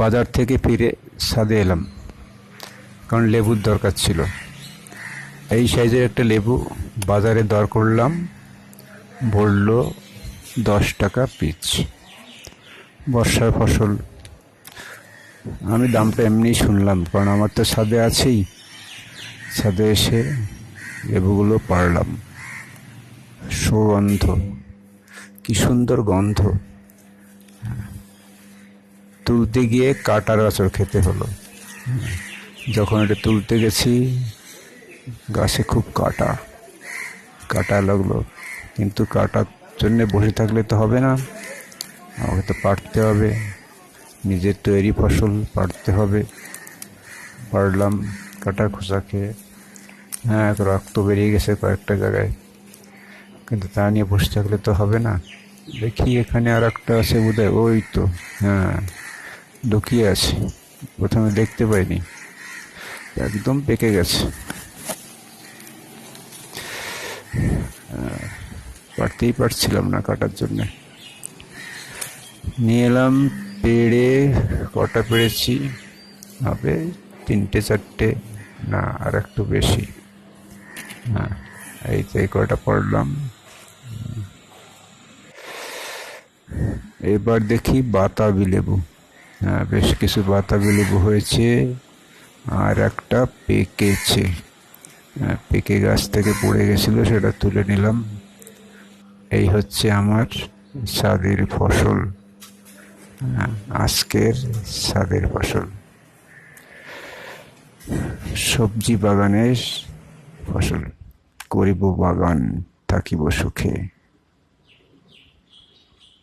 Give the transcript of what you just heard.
বাজার থেকে ফিরে ছাদে এলাম, কারণ লেবুর দরকার ছিল। এই সাইজের একটা লেবু বাজারে দর করলাম বলল দশ টাকা পিচ। বর্ষার ফসল। আমি দামটা এমনি শুনলাম, কারণ আমার তো ছাদে আছেই। ছাদে এসে লেবুগুলো পারলাম। সুগন্ধ, কি সুন্দর গন্ধ। তুলতে গিয়ে কাটার আচর খেতে হলো। যখন এটা তুলতে গেছি, গাছে খুব কাটা। কাটা লাগল। কিন্তু কাটার জন্যে বসে থাকলে তো হবে না। আমাকে তো পারতে হবে। নিজের তৈরি ফসল পারতে হবে। পারলাম কাটা খোসা খেয়ে। হ্যাঁ রক্ত বেরিয়ে গেছে কয়েকটা জায়গায়। কিন্তু তা নিয়ে বসে থাকলে তো হবে না। দেখি এখানে আর একটা আছে বোধহয়। ওই তো হ্যাঁ। লুকিয়ে আছে। প্রথমে দেখতে পাইনি। একদম পেকে গেছে। পারতেই পারছিলাম না কাটার জন্যে। নিয়ে এলাম পেড়ে, কটা পেরেছি হবে তিনটে, চারটে, না, আর একটু বেশি। হ্যাঁ এই তো এই কটা পড়লাম। এবার দেখি বাতাবি লেবু। বেশ কিছু বাতাবি লেবু হয়েছে আর একটা পেকেছে। পেকে গাছ থেকে পড়ে গেছিল, সেটা তুলে নিলাম। এই হচ্ছে আমার স্বাদের ফসল। আজকের স্বাদের ফসল। সবজি বাগানের ফসল করিব বাগান থাকিব সুখে।